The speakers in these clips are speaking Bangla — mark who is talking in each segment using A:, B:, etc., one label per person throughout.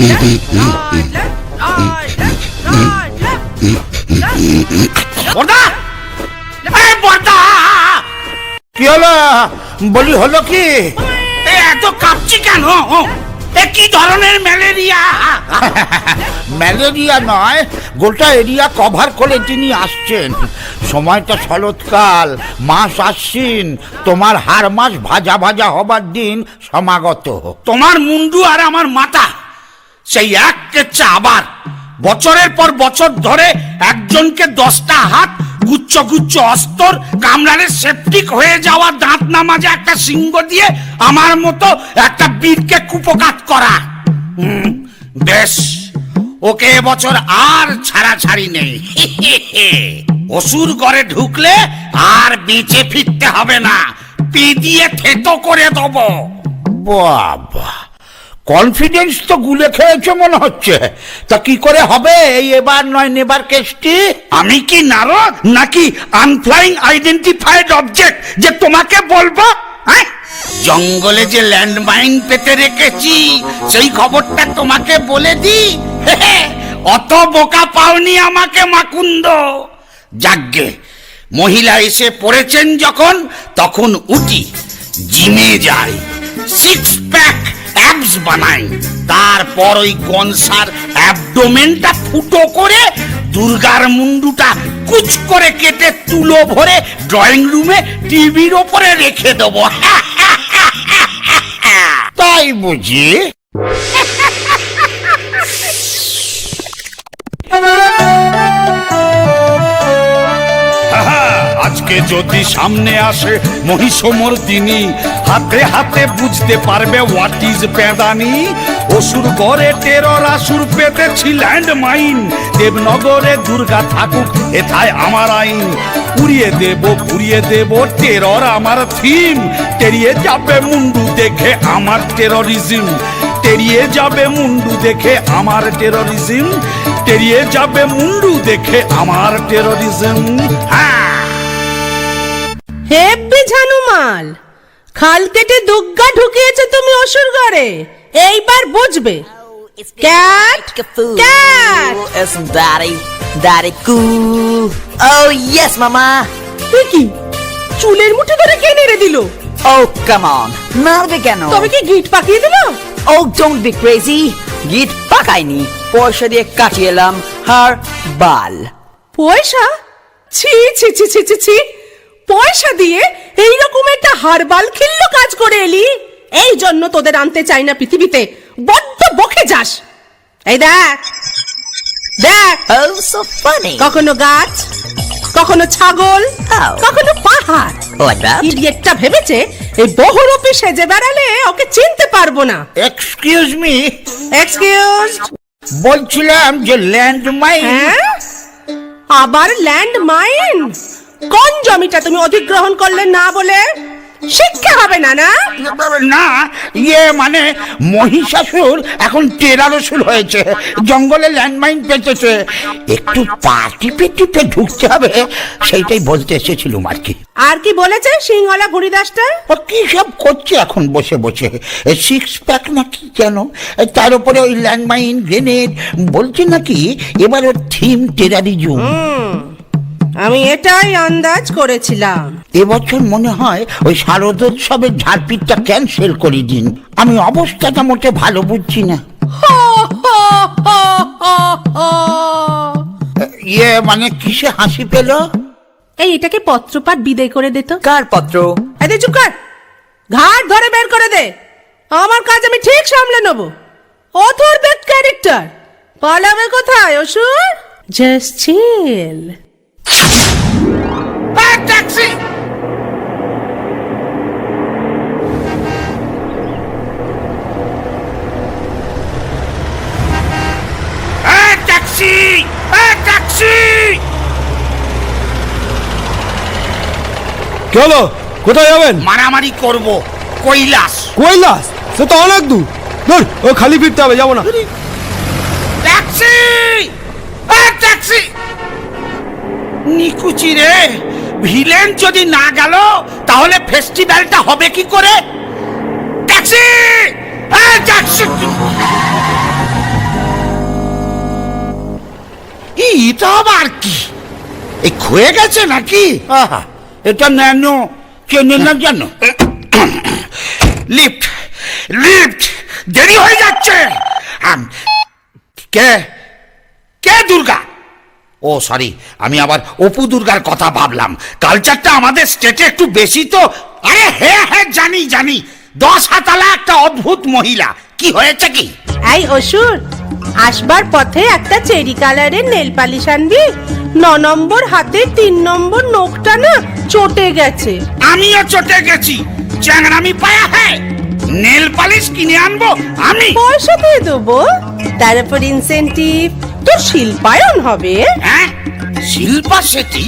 A: কি হলো? বলি হলো কি?
B: এ এত কাঁপছি কেন? কি ধরনের ম্যালেরিয়া?
A: ম্যালেরিয়া নয় গোটা এরিয়া কভার করে তিনি আসছেন। সময়টা শরৎকাল মাস আশ্বিন তোমার হার মাস ভাজা ভাজা হবার দিন সমাগত।
B: তোমার মুন্ডু আর আমার মাথা। সেই এক কেচ্ছা আবার বছরের পর বছর ধরে একজনকে দশটা হাত গুচ্ছ গুচ্ছ অস্তর কামড়ালে সেপটিক হয়ে যাওয়া দাঁত নামাজে একটা সিংহ দিয়ে আমার মতো একটা বীরকে কুপকাত করা। বেশ, ওকে এবছর আর ছাড়াছাড়ি নেই। অসুর ঘরে ঢুকলে আর বেঁচে ফিরতে হবে না। পি দিয়ে থেতো করে দেবো।
A: বাবা। কনফিডেন্স তো গুলে খেয়েছে মনে হচ্ছে। তা কি করে হবে? এই এবার নয়, নেবার কেসটি
B: আমি কি নারদ নাকি আনফ্লাইং আইডেন্টিফাইড অবজেক্ট যে তোমাকে বলব? হ্যাঁ? জঙ্গলে যে ল্যান্ডমাইন পেতে রেখেছি, সেই খবরটা তোমাকে বলে দি অত বোকা পাওনি আমাকে মাকুন্দ। যাগ্গে, মহিলা এসে পড়েছেন যখন, তখন উঠি, জিমে যাই। সিক্স প্যাক অ্যাবস বানাই। তারপর ওই কনসার অ্যাবডোমেনটা ফুটো করে দুর্গার মুন্ডুটা কুচ করে কেটে তুলো ভরে ড্রয়িং রুমে টিভির ওপরে রেখে দেবো।
A: তাই বুঝি?
B: আজকে যদি সামনে আসে, মহিষমর দিনী হাতে হাতে বুঝতে পারবে হোয়াট ইজ পেদানি অসুর গড়ে টেরর আসুর পেতেছি ল্যান্ড মাইন দেবনগরে দুর্গা থাকুক, এথায় আমার আইন। উড়িয়ে দেব, পুড়িয়ে দেব টেরর আমার থিম। টেরিয়ে যাবে মুন্ডু দেখে আমার টেররিজম টেরিয়ে যাবে মুন্ডু দেখে আমার টেররিজম টেরিয়ে যাবে মুন্ডু দেখে আমার টেররিজম হ্যাঁ।
C: হেব্বি ঝানুমাল খাল কেটে দুগ্গা ঢুকিয়েছে তুমি অসুর ঘরে এইবার বুঝবে! Cat!
D: It's daddy, daddy cool. Oh yes, mama.
C: তুই কি চুলের মুঠি ধরে কে নেড়ে দিল
D: Oh come on, নাড়বে কেন?
C: তবে কি গিট পাকিয়ে দিল
D: Oh don't be crazy. গিট পাকাইনি পয়সা দিয়ে কাটিয়ে এলাম হার বাল
C: পয়সা ছি ছি ছি ছি ছি ছি পয়সা দিয়ে এই রকম একটা হারবাল খিল্ল কাজ করে এলি? এই জন্য তোদের আনতে চাই না পৃথিবীতে। বড্ড বকে যাস। এই দেখ। দেখ।
D: Oh so funny.
C: কখনো গাছ কখনো ছাগল
D: Oh.
C: কখনো পাহাড়। ইডিয়েটটা ভেবেছে এই বহুরূপী সেজে বেড়ালে ওকে চিনতে পারব না।
A: এক্সকিউজ মি
C: এক্সকিউজ
A: বলছিলাম যে ল্যান্ড মাইন
C: হ্যাঁ? আবার ল্যান্ড মাইন কোন জমিটা তুমি অধিগ্রহণ করলে না বলে? শিক্ষা হবে না না?
A: না ইয়ে মানে মহিষাসুর এখন টেরারসুর হয়েছে জঙ্গলে ল্যান্ডমাইন পেতেছে একটু পা টিপে টিপে ঢুকতে হবে সেইটাই বলতে এসেছিলুম আর কি।
C: আর কি বলেছে সিংহলা ভুড়িদাসটা
A: ও কি সব করছে এখন বসে বসে? সিক্স প্যাক নাকি যেন? তার উপরে ওই ল্যান্ডমাইন গ্রেনেড বলছে নাকি এবার ওর থিম টেরারিজম
C: আমি এটাই আন্দাজ করেছিলাম।
A: এবছর মনে হয় ওই শারদোৎসবের ঝাড়পিটটা ক্যান্সেল করে দিন। আমি অবস্থাটা মোটে ভালো বুঝছি না। ইয়ে মানে কিসে হাসি পেল?
C: এই এটাকে পত্রপাঠ বিদায় করে দে তো।
D: কার পত্র?
C: এদের চুপ কর। ঘাট ধরে বের করে দে। আমার কাজ আমি ঠিক সামলে নেব। অথর ব্যাক ক্যারেক্টার পালাবে কোথায় অসুর? জাস্ট চিল
E: কি হলো? কোথায় যাবেন?
B: মারামারি করব কৈলাস।
E: কৈলাস? সে তো অনেক দূর। ধর ও খালি ফিরতে হবে যাব না।
B: ট্যাক্সি ট্যাক্সি নিকুচি রে। ভিলেন যদি না গেল, তাহলে ফেস্টিভ্যালটা হবে কি করে? ট্যাক্সি! এটা আবার কি? এই ক্ষয়ে গেছে নাকি? এটা নেন কেন না জানো লিফট লিফট, দেরি হয়ে যাচ্ছে। কে? ও সরি আমি আবার অপু দুর্গার কথা ভাবলাম। কালচারটা আমাদের স্টেটে একটু বেশি তো। আরে হ্যাঁ হ্যাঁ জানি জানি। দশ হাতালা একটা অদ্ভুত মহিলা। কি হয়েছে কি?
C: এই অসুর আসবার পথে একটা চেরি কালারের নেল পালিশ আনবি। ন নম্বর হাতে তিন নম্বর নখটা না চটে গেছে।
B: আমিও চটে গেছি। চ্যাংরামি পায়া হ্যাঁ নেল পালিশ কিনে আনব আমি।
C: পয়সা দিয়ে দেবো। তারপর ইনসেন্টিভ তোর শিল্পায়ন হবে।
B: হ্যাঁ শিল্পা সেটি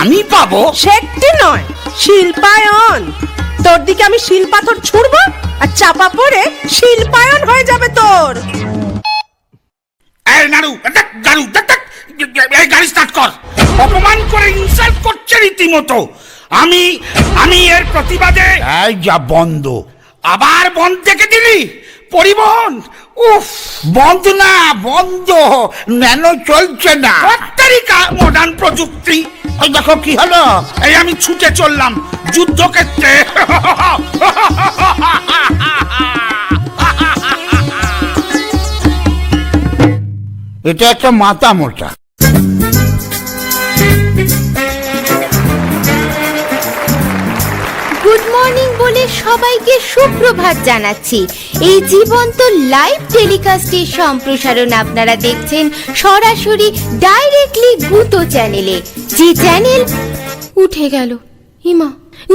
B: আমি পাবো।
C: সেটি নয় শিল্পায়ন। তোর দিকে আমি শিল পাথর ছুড়বো আর চাপা পড়ে শিল্পায়ন হয়ে যাবে তোর।
B: এই নাড়ু দেখ, নাড়ু দেখ, দেখ, এই গাড়ি স্টার্ট কর। অপমান করে ইনসাল্ট করছে রীতিমতো। আমি আমি এর প্রতিবাদে
A: এই যা বন্ধ।
B: আবার বন্ধ থেকে দিলি। পরিবহন উফ
A: বন্ধ না বন্ধ। ন্যানো চলছে না।
B: কত্তারিকা মডার্ন প্রযুক্তি।
A: ওই দেখো কি হলো?
B: এই আমি ছুটে চললাম যুদ্ধক্ষেত্রে
A: এটা একটা মাথা মোটা।
F: সবাইকে সুপ্রভাত জানাচ্ছি। এই জীবন্ত লাইভ টেলিকাস্টের সম্প্রসারণ আপনারা দেখছেন সরাসরি ডাইরেক্টলি গুতো চ্যানেলে যে চ্যানেল উঠে গেল। হিমা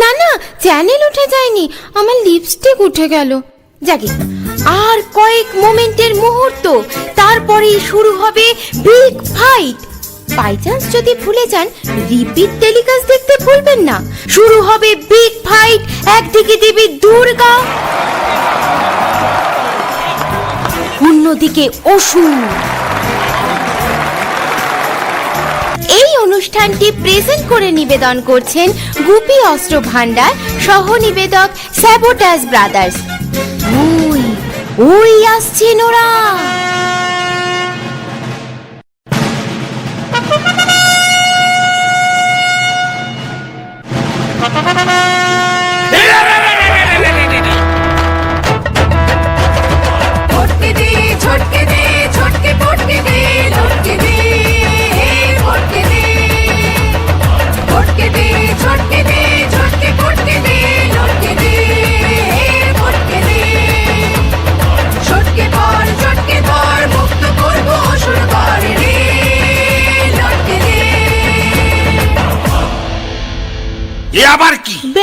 F: না না চ্যানেল উঠে যায়নি। আমার লিপস্টিক উঠে গেল। যাকে, আর কয়েক মোমেন্টের মুহূর্ত। তারপরেই শুরু হবে বিগ ফাইট বাই চান্স যদি ভুলে যান রিপিট টেলিকাস্ট দেখতে ভুলবেন না। শুরু হবে বিগ ফাইট একদিকে দেবী দুর্গা। অন্যদিকে অসুর। এই অনুষ্ঠানটি প্রেজেন্ট করে নিবেদন করছেন গুপি অস্ত্র ভান্ডার সহ নিবেদক স্যাবোটাস ব্রাদার্স ওই ওই আসছেন ওরা।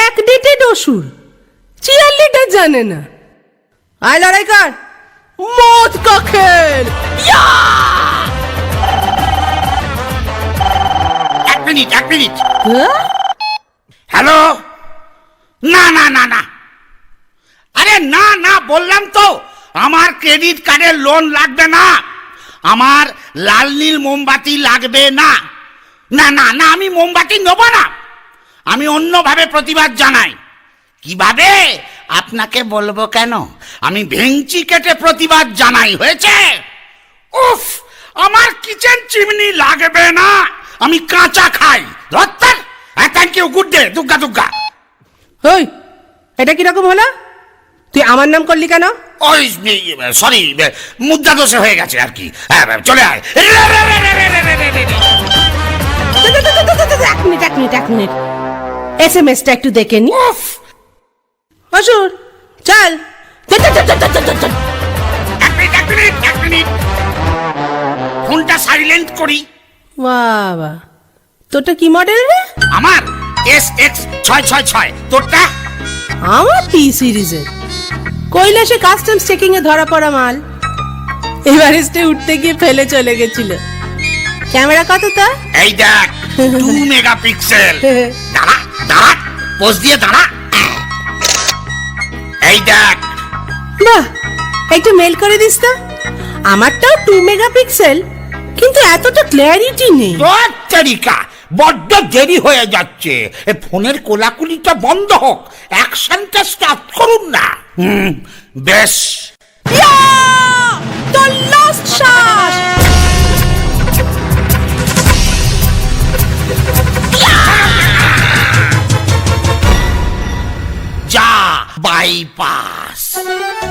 B: কি
C: ব্যাক ডেটেড অসুর চিয়ার লিডার জানে না। আয় লড়াই কর। মদ কখের।
B: এক মিনিট এক মিনিট। হ্যালো? না না না না। আরে না না বললাম তো আমার ক্রেডিট কার্ডের লোন লাগবে না। আমার লাল নীল মোমবাতি লাগবে না। না না না আমি মোমবাতি নেব না। আমি অন্যভাবে প্রতিবাদ জানাই। কীভাবে? আপনাকে বলব কেন? আমি ভেংচি কেটে প্রতিবাদ জানাই হয়েছে? উফ আমার কিচেন চিমনি লাগবে না। আমি কাঁচা খাই। ধত্তার! Thank you good day Durga Durga
C: ওই এটা কীরকম হলো? তুই আমার নাম করলি কেন?
B: ওই সরি মুদ্রা দোষে হয়ে গেছে আর কি। হ্যাঁ, চলে আয়।
C: এক মিনিট এক মিনিট এক মিনিট। এস এম এসটা একটু দেখে নি।
B: উফ!
C: অসুর চল।
B: এক মিনিট এক মিনিট এক মিনিট। ফোনটা সাইলেন্ট করি।
C: বাবা তোরটা কি মডেল রে?
B: আমার এস এক্স ছয় ছয় ছয় তোরটা?
C: আমার পি সিরিজের কৈলাসে কাস্টমস চেকিং এ ধরা পড়া মাল। এভারেস্টে উঠতে গিয়ে ফেলে চলে গেছিল। ক্যামেরা কত তার
B: এই দেখ টু মেগাপিক্সেল দাঁড়া দাঁড়া পোজ দিয়ে দাঁড়া। এই দেখ।
C: বাহ একটু মেল করে দিস তো। আমারটাও টু মেগাপিক্সেল কিন্তু এতটা ক্ল্যারিটি নেই।
A: তোর বড্ড দেরি হয়ে যাচ্ছে। এ ফোনের কোলাকুলিটা বন্ধ হোক অ্যাকশনটা স্টার্ট করুন না।
B: হুম বেশ।
C: লাস্ট শ্বাস।
A: bypass.